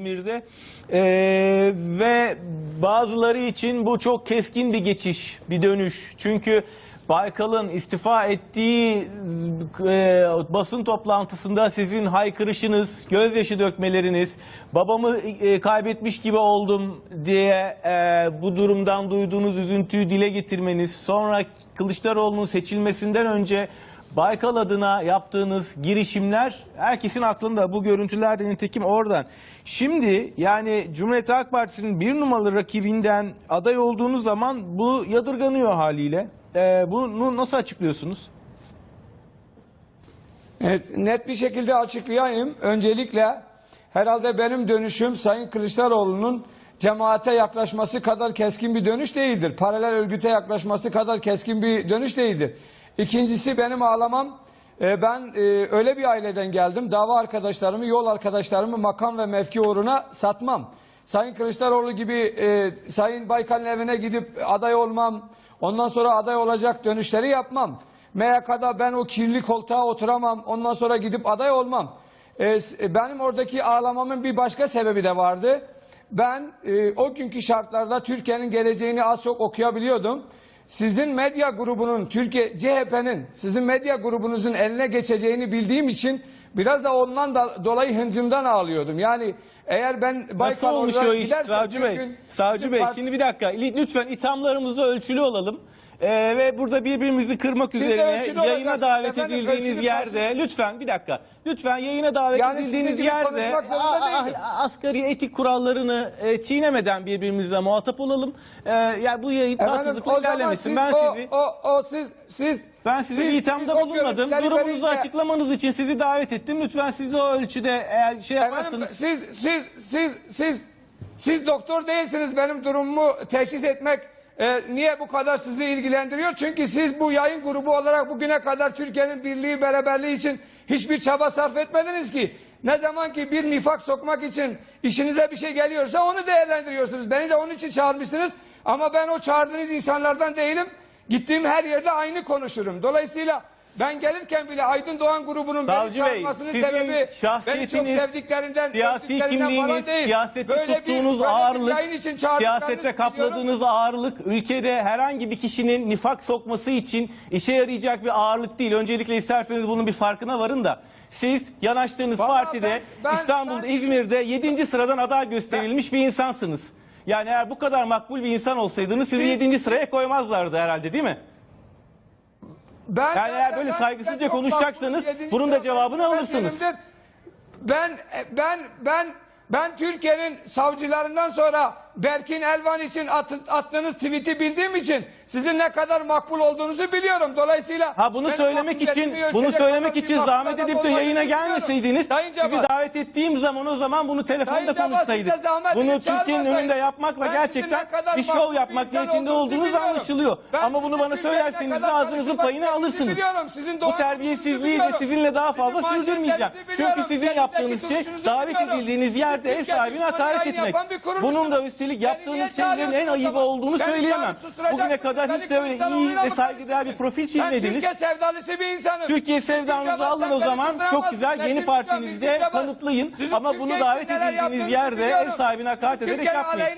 İzmir'de. Ee, ve bazıları için bu çok keskin bir geçiş, bir dönüş. Çünkü Baykal'ın istifa ettiği e, basın toplantısında sizin haykırışınız, gözyaşı dökmeleriniz, babamı e, kaybetmiş gibi oldum diye e, bu durumdan duyduğunuz üzüntüyü dile getirmeniz, sonra Kılıçdaroğlu'nun seçilmesinden önce Baykal adına yaptığınız girişimler herkesin aklında. Bu görüntüler de nitekim oradan. Şimdi yani Cumhuriyet Halk Partisi'nin bir numaralı rakibinden aday olduğunuz zaman bu yadırganıyor haliyle. Ee, bunu nasıl açıklıyorsunuz? Evet, net bir şekilde açıklayayım. Öncelikle herhalde benim dönüşüm Sayın Kılıçdaroğlu'nun cemaate yaklaşması kadar keskin bir dönüş değildir. Paralel örgüte yaklaşması kadar keskin bir dönüş değildir. İkincisi benim ağlamam. e, Ben e, öyle bir aileden geldim. Dava arkadaşlarımı, yol arkadaşlarımı makam ve mevki uğruna satmam. Sayın Kılıçdaroğlu gibi e, Sayın Baykal'ın evine gidip aday olmam. Ondan sonra aday olacak dönüşleri yapmam. MYK'da ben o kirli koltuğa oturamam. Ondan sonra gidip aday olmam. Benim oradaki ağlamamın bir başka sebebi de vardı. Ben e, o günkü şartlarda Türkiye'nin geleceğini az çok okuyabiliyordum. Sizin medya grubunun, Türkiye CHP'nin sizin medya grubunuzun eline geçeceğini bildiğim için biraz da ondan da dolayı hıncımdan ağlıyordum. Yani eğer ben Nasıl Baykal olmuş olarak o iş gidersem Savcı Bey? Savcı Bey şimdi bir dakika lütfen ithamlarımızı ölçülü olalım. Ee, ve burada birbirimizi kırmak Siz de üzerine ölçülü yayına olacaksınız davet efendim, edildiğiniz ölçülü yerde lütfen bir dakika lütfen yayına davet Yani sizin edildiğiniz gibi yerde konuşmak zorunda a- a- değilim. asgari etik kurallarını e, çiğnemeden birbirimizle muhatap olalım. Ee, yani bu yayın Efendim, tatsızlıkla o zaman ilerlemesin. siz, Ben o, sizi o, o, siz, siz, ben size siz- ithamda siz o bulunmadım. görüntüleri Durumunuzu verince- açıklamanız için sizi davet ettim. Lütfen siz o ölçüde eğer şey Efendim, yaparsanız siz, siz, siz, siz, siz doktor değilsiniz benim durumumu teşhis etmek e, niye bu kadar sizi ilgilendiriyor? Çünkü siz bu yayın grubu olarak bugüne kadar Türkiye'nin birliği beraberliği için hiçbir çaba sarf etmediniz ki. Ne zaman ki bir nifak sokmak için işinize bir şey geliyorsa onu değerlendiriyorsunuz. Beni de onun için çağırmışsınız. Ama ben o çağırdığınız insanlardan değilim. Gittiğim her yerde aynı konuşurum. Dolayısıyla ben gelirken bile Aydın Doğan grubunun beni Savcı Bey, çağırmasının sizin sebebi beni çok sevdiklerinden, siyasi kimliğiniz, değil. siyasette Böyle bir- tuttuğunuz bir ağırlık, yayın için çağırdıklarınızı siyasette biliyorum. kapladığınız ağırlık ülkede herhangi bir kişinin nifak sokması için işe yarayacak bir ağırlık değil. Öncelikle isterseniz bunun bir farkına varın da. Siz yanaştığınız Vallahi partide ben- ben- İstanbul'da, ben- İzmir'de 7. sıradan aday gösterilmiş bir insansınız. Yani eğer bu kadar makbul bir insan olsaydınız sizi Siz- 7. sıraya koymazlardı herhalde değil mi? Ben Yani eğer böyle ben- saygısızca ben konuşacaksanız bunun da cevabını alırsınız. Ben ben ben ben Türkiye'nin savcılarından sonra Berkin Elvan için at, attığınız tweet'i bildiğim için sizin ne kadar makbul olduğunuzu biliyorum. Dolayısıyla Ha bunu benim söylemek için bunu söylemek kadar bir için makbul zahmet adam edip de yayına biliyorum. gelmeseydiniz Sayın sizi davet ettiğim zaman o zaman bunu telefonda Sayın Cevat, konuşsaydık. siz de zahmet Bunu edip Türkiye'nin çağırmasaydın. önünde yapmakla Ben sizin gerçekten ne kadar bir şov makbul bir yapmak insan niyetinde olduğunuzu olduğunuz biliyorum. anlaşılıyor. Ben Ama bunu sizin bana Türkiye'ye ne söylerseniz kadar ağzınızın karışmak payını istediğinizi alırsınız. biliyorum. Sizin Bu terbiyesizliği de biliyorum. sizinle daha fazla sürdürmeyeceğim. manşetlerinizi biliyorum. Çünkü sizin yaptığınız şey duruşunuzu davet biliyorum. edildiğiniz yerde ev Türkiye sahibine düşmanı hakaret yayın etmek. yapan bir kurumsunuz. Bunun da niye yaptığınız şeylerin en ayıbı zaman? olduğunu Beni söyleyemem. Bugüne kadar hiç de öyle iyi ve saygıdeğer bir profil Ben çizmediniz. Türkiye sevdalısı bir insanım. Türkiye sevdanızı alın o zaman çok güzel yeni partinizde kanıtlayın. Sizin Ama bunu davet edildiğiniz yerde ev sahibine hakaret ederek yapmayın.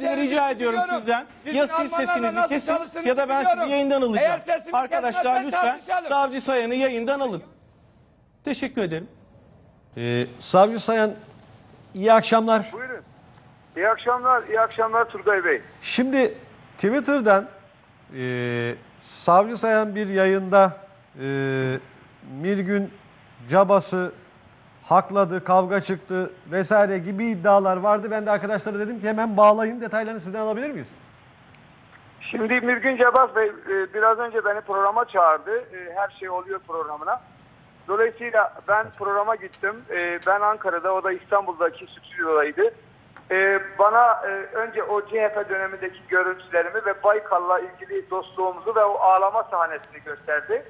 Şimdi rica ediyorum sizden ya siz sesinizi kesin ya da ben sizi yayından alacağım. Arkadaşlar lütfen. Savcı Sayan'ı yayından alın. Teşekkür ederim. Ee, Savcı Sayan iyi akşamlar. Buyurun. İyi akşamlar, iyi akşamlar Turgay Bey. Şimdi Twitter'dan e, Savcı Sayan bir yayında e, Mirgün cabası hakladı, kavga çıktı vesaire gibi iddialar vardı. Ben de arkadaşlara dedim ki hemen bağlayın detaylarını sizden alabilir miyiz? Şimdi Mirgün Cebaz Bey e, biraz önce beni programa çağırdı. E, Her şey oluyor programına. Dolayısıyla ben programa gittim. E, Ben Ankara'da, o da İstanbul'daki stüdyodaydı. E, Bana e, önce o CHP dönemindeki görüntülerimi ve Baykal'la ilgili dostluğumuzu ve o ağlama sahnesini gösterdi.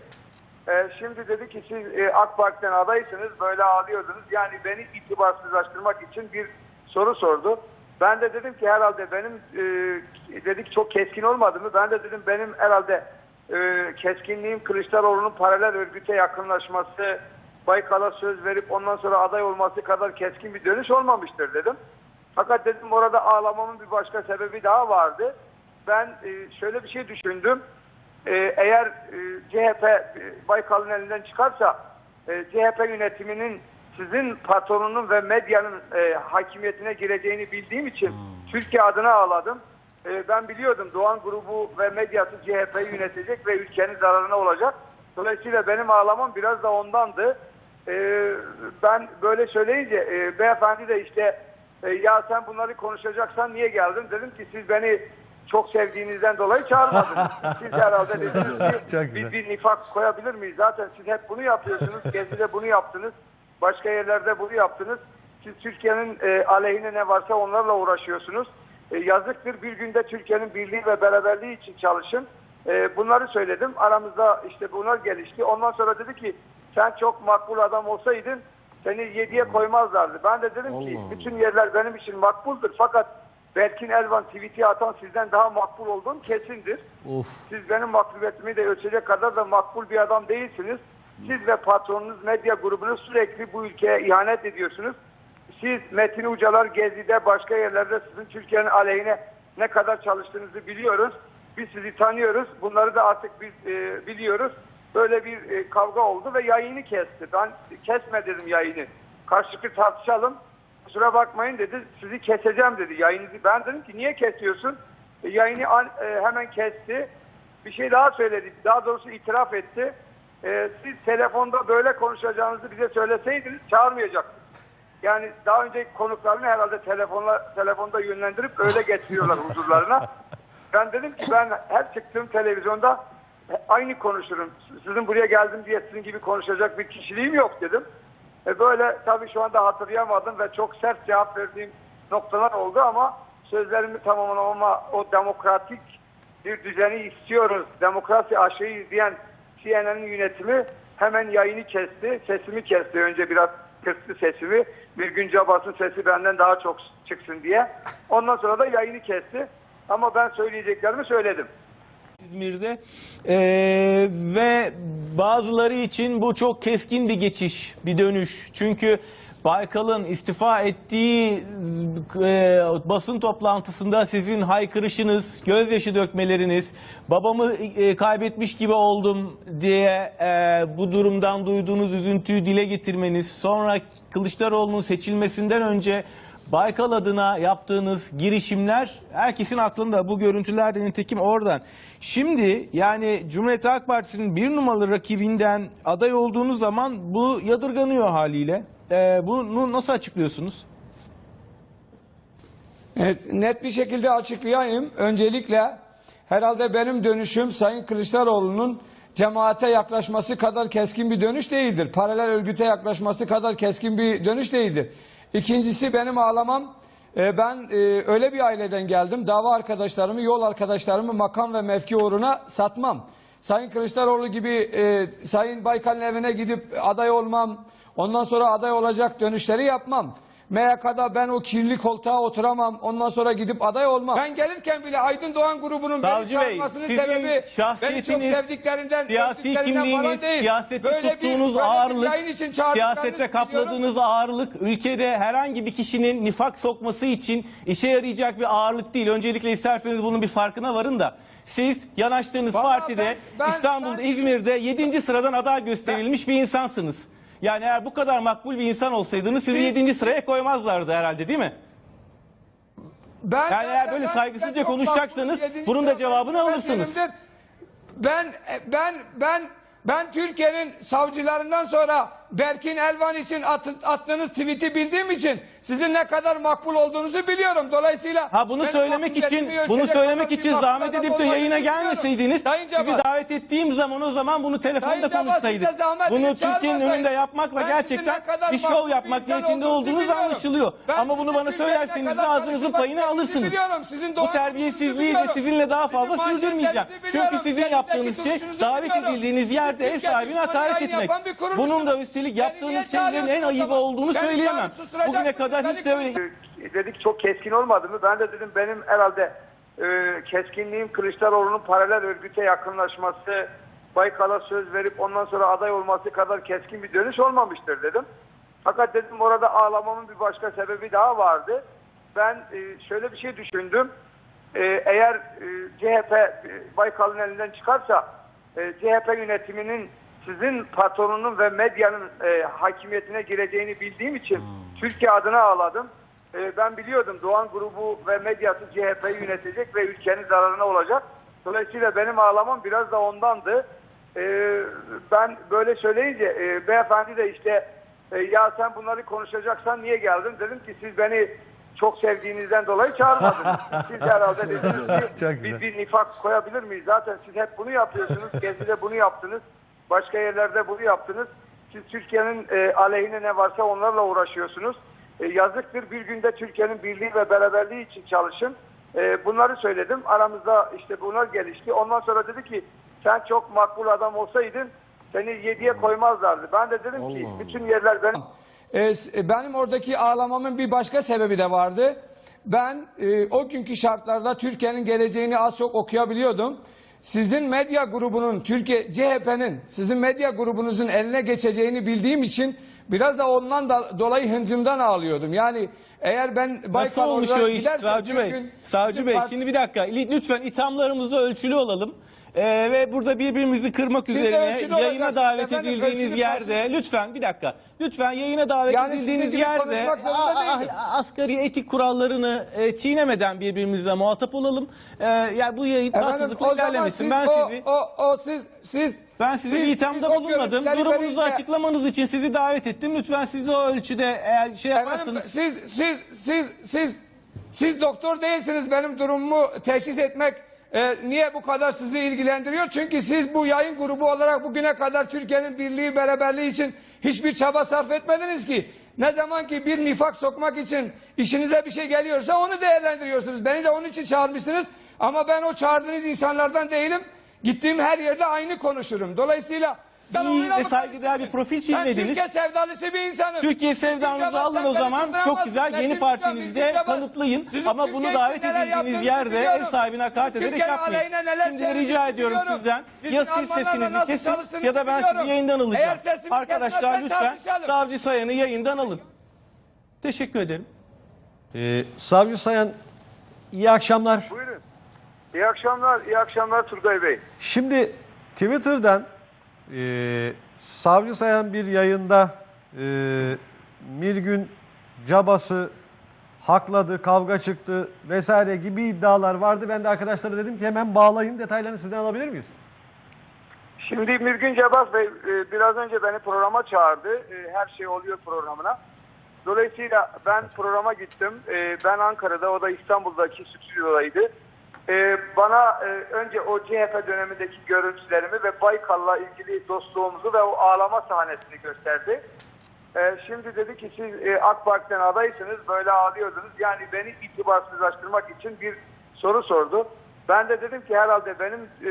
E, Şimdi dedi ki siz e, AK Parti'den adaysınız, böyle ağlıyordunuz. Yani beni itibarsızlaştırmak için bir soru sordu. Ben de dedim ki herhalde benim e, dedik çok keskin olmadı mı? Ben de dedim benim herhalde e, keskinliğim Kılıçdaroğlu'nun paralel örgüte yakınlaşması Baykal'a söz verip ondan sonra aday olması kadar keskin bir dönüş olmamıştır dedim. Fakat dedim orada ağlamamın bir başka sebebi daha vardı. Ben e, şöyle bir şey düşündüm. E, eğer e, CHP e, Baykal'ın elinden çıkarsa e, CHP yönetiminin sizin patronunun ve medyanın e, hakimiyetine gireceğini bildiğim için Türkiye adına ağladım. E, ben biliyordum Doğan grubu ve medyası CHP'yi yönetecek ve ülkenin zararına olacak. Dolayısıyla benim ağlamam biraz da ondandı. E, ben böyle söyleyince e, beyefendi de işte e, ya sen bunları konuşacaksan niye geldin? Dedim ki siz beni çok sevdiğinizden dolayı çağırmadınız. Siz herhalde dediniz ki güzel. bir nifak koyabilir miyiz? Zaten siz hep bunu yapıyorsunuz. Gezi'de bunu yaptınız. Başka yerlerde bunu yaptınız. Siz Türkiye'nin e, aleyhine ne varsa onlarla uğraşıyorsunuz. E, yazıktır bir günde Türkiye'nin birliği ve beraberliği için çalışın. E, bunları söyledim. Aramızda işte bunlar gelişti. Ondan sonra dedi ki sen çok makbul adam olsaydın seni yediye koymazlardı. Ben de dedim ki bütün yerler benim için makbuldur. Fakat Berkin Elvan tweet'i atan sizden daha makbul olduğum kesindir. Of. Siz benim makbuliyetimi de ölçecek kadar da makbul bir adam değilsiniz. Siz ve patronunuz medya grubunuz sürekli bu ülkeye ihanet ediyorsunuz. Siz Metin Ucalar Gezi'de başka yerlerde sizin Türkiye'nin aleyhine ne kadar çalıştığınızı biliyoruz. Biz sizi tanıyoruz. Bunları da artık biz e, biliyoruz. Böyle bir e, kavga oldu ve yayını kesti. Ben kesme dedim yayını. Karşılıklı tartışalım. Kusura bakmayın dedi. Sizi keseceğim dedi yayınızı. Ben dedim ki niye kesiyorsun? E, yayını an- e, hemen kesti. Bir şey daha söyledi. Daha doğrusu itiraf etti. E, siz telefonda böyle konuşacağınızı bize söyleseydiniz çağırmayacaktınız. Yani daha önceki konuklarını herhalde telefonla telefonda yönlendirip öyle getiriyorlar huzurlarına. Ben dedim ki ben her çıktığım televizyonda aynı konuşurum. Sizin buraya geldim diye sizin gibi konuşacak bir kişiliğim yok dedim. E böyle tabii şu anda hatırlayamadım ve çok sert cevap verdiğim noktalar oldu ama sözlerimi tamamlamama o demokratik bir düzeni istiyoruz. Demokrasi aşıyı diyen CNN'in yönetimi hemen yayını kesti. Sesimi kesti. Önce biraz kıstı sesimi. Bir gün cabasın sesi benden daha çok çıksın diye. Ondan sonra da yayını kesti. Ama ben söyleyeceklerimi söyledim. İzmir'de Ee, ve bazıları için bu çok keskin bir geçiş, bir dönüş. Çünkü Baykal'ın istifa ettiği e, basın toplantısında sizin haykırışınız, gözyaşı dökmeleriniz, babamı e, kaybetmiş gibi oldum diye e, bu durumdan duyduğunuz üzüntüyü dile getirmeniz, sonra Kılıçdaroğlu'nun seçilmesinden önce Baykal adına yaptığınız girişimler herkesin aklında. Bu görüntüler de nitekim oradan. Şimdi yani Cumhuriyet Halk Partisi'nin bir numaralı rakibinden aday olduğunuz zaman bu yadırganıyor haliyle. Ee, bunu nasıl açıklıyorsunuz? Evet, net bir şekilde açıklayayım. Öncelikle herhalde benim dönüşüm Sayın Kılıçdaroğlu'nun cemaate yaklaşması kadar keskin bir dönüş değildir. Paralel örgüte yaklaşması kadar keskin bir dönüş değildir. İkincisi benim ağlamam. e, Ben e, öyle bir aileden geldim. Dava arkadaşlarımı, yol arkadaşlarımı makam ve mevki uğruna satmam. Sayın Kılıçdaroğlu gibi e, Sayın Baykal'ın evine gidip aday olmam. Ondan sonra aday olacak dönüşleri yapmam. MYK'da ben o kirli koltuğa oturamam. Ondan sonra gidip aday olmam. Ben gelirken bile Aydın Doğan grubunun beni Savcı Bey, çağırmasının sizin sebebi beni çok şahsiyetiniz, sevdiklerinden, siyasi gördüklerinden falan kimliğiniz, değil. bir- tuttuğunuz böyle bir ağırlık, yayın için çağırdıklarınızı siyasette biliyorum. kapladığınız ağırlık ülkede herhangi bir kişinin nifak sokması için işe yarayacak bir ağırlık değil. Öncelikle isterseniz bunun bir farkına varın da. Siz yanaştığınız Vallahi partide ben- ben- İstanbul'da, ben- İzmir'de 7. sıradan aday gösterilmiş bir insansınız. Yani eğer bu kadar makbul bir insan olsaydınız sizi Siz- 7. sıraya koymazlardı herhalde değil mi? Ben Yani eğer böyle ben- saygısızca ben çok konuşacaksanız makbul, yedinci bunun da cevabını alırsınız. Ben ben ben ben Türkiye'nin savcılarından sonra Berkin Elvan için at, attığınız tweet'i bildiğim için sizin ne kadar makbul olduğunuzu biliyorum. Dolayısıyla Ha bunu söylemek için bunu söylemek için zahmet edip de yayına gelmeseydiniz sizi davet ettiğim zaman o zaman bunu telefonda konuşsaydık. Bunu Türkiye'nin önünde yapmakla Ben gerçekten bir şov yapmak niyetinde olduğunuz anlaşılıyor. Ben Ama bunu bana söylerseniz de ağzınızın payını alırsınız. Sizin Bu terbiyesizliği de sizinle daha fazla sürdürmeyeceğim. Çünkü sizin yaptığınız şey davet edildiğiniz yerde ev sahibine hakaret etmek. Bunun da üstelik yaptığınız şeylerin en ayıbı olduğunu Beni söyleyemem. Bugüne kadar hiç de öyle dedik çok keskin olmadı mı? Ben de dedim benim herhalde e, keskinliğim Kılıçdaroğlu'nun paralel örgüte yakınlaşması Baykal'a söz verip ondan sonra aday olması kadar keskin bir dönüş olmamıştır dedim. Fakat dedim orada ağlamamın bir başka sebebi daha vardı. Ben e, şöyle bir şey düşündüm. E, eğer e, CHP e, Baykal'ın elinden çıkarsa e, CHP yönetiminin sizin patronunun ve medyanın e, hakimiyetine gireceğini bildiğim için Türkiye adına ağladım. E, ben biliyordum Doğan grubu ve medyası CHP'yi yönetecek ve ülkenin zararına olacak. Dolayısıyla benim ağlamam biraz da ondandı. E, ben böyle söyleyince e, beyefendi de işte e, ya sen bunları konuşacaksan niye geldin? Dedim ki siz beni çok sevdiğinizden dolayı çağırmadınız. Siz herhalde dediniz ki bir, bir nifak koyabilir miyiz? Zaten siz hep bunu yapıyorsunuz. Gezi'de bunu yaptınız. Başka yerlerde bunu yaptınız. Siz Türkiye'nin e, aleyhine ne varsa onlarla uğraşıyorsunuz. E, yazıktır bir günde Türkiye'nin birliği ve beraberliği için çalışın. E, bunları söyledim. Aramızda işte bunlar gelişti. Ondan sonra dedi ki sen çok makbul adam olsaydın seni yediye koymazlardı. Ben de dedim ki bütün yerler benim. E, s- benim oradaki ağlamamın bir başka sebebi de vardı. Ben e, o günkü şartlarda Türkiye'nin geleceğini az çok okuyabiliyordum. Sizin medya grubunun, Türkiye CHP'nin sizin medya grubunuzun eline geçeceğini bildiğim için biraz da ondan da dolayı hıncımdan ağlıyordum. Yani eğer ben Nasıl Baykal olmuş olarak o iş gidersem Savcı Bey? Savcı Bey part- şimdi bir dakika lütfen ithamlarımızı ölçülü olalım. Ee, ve burada birbirimizi kırmak Siz de üzerine ölçülü yayına olacaksınız davet efendim, edildiğiniz ölçülü yerde karşı- lütfen bir dakika lütfen yayına davet Yani sizin edildiğiniz gibi yerde konuşmak zorunda asgari etik kurallarını e, çiğnemeden birbirimizle muhatap olalım. Ee, yani bu yayın Efendim, tatsızlıkla o zaman ilerlemesin. siz, Ben o, sizi o, o, siz, siz, ben sizi siz- bir siz o bulunmadım. görüntüleri Durumunuzu verince- açıklamanız için sizi davet ettim. Lütfen siz o ölçüde eğer şey Efendim, yaparsanız siz, siz, siz, siz, siz doktor değilsiniz benim durumumu teşhis etmek e, niye bu kadar sizi ilgilendiriyor? Çünkü siz bu yayın grubu olarak bugüne kadar Türkiye'nin birliği beraberliği için hiçbir çaba sarf etmediniz ki. Ne zaman ki bir nifak sokmak için işinize bir şey geliyorsa onu değerlendiriyorsunuz. Beni de onun için çağırmışsınız. Ama ben o çağırdığınız insanlardan değilim. Gittiğim her yerde aynı konuşurum. Dolayısıyla ben İyi ve saygıdeğer bir profil Ben çizmediniz. Türkiye sevdalısı bir insanım. Türkiye sevdanızı alın o zaman çok güzel yeni Ben partinizde kanıtlayın Sizin ama bunu davet edildiğiniz yerde ev sahibine hakaret ederek yapmayın. Şimdi rica ediyorum biliyorum. sizden Sizin ya siz sesinizi kesin ya da ben biliyorum. sizi yayından alacağım. Eğer sesimi Arkadaşlar lütfen. Savcı Sayan'ı yayından alın. Teşekkür ederim. Ee, Savcı Sayan iyi akşamlar. Buyurun. İyi akşamlar, iyi akşamlar Turgay Bey. Şimdi Twitter'dan e, Savcı Sayan bir yayında e, Mirgün cabası hakladı, kavga çıktı vesaire gibi iddialar vardı. Ben de arkadaşlara dedim ki hemen bağlayın detaylarını sizden alabilir miyiz? Şimdi Mirgün Cebaz Bey e, biraz önce beni programa çağırdı. E, Her şey oluyor programına. Dolayısıyla ben programa gittim. E, Ben Ankara'da, o da İstanbul'daki stüdyodaydı. E, Bana e, önce o CHP dönemindeki görüntülerimi ve Baykal'la ilgili dostluğumuzu ve o ağlama sahnesini gösterdi. E, Şimdi dedi ki siz e, AK Parti'den adaysınız, böyle ağlıyordunuz. Yani beni itibarsızlaştırmak için bir soru sordu. Ben de dedim ki herhalde benim e,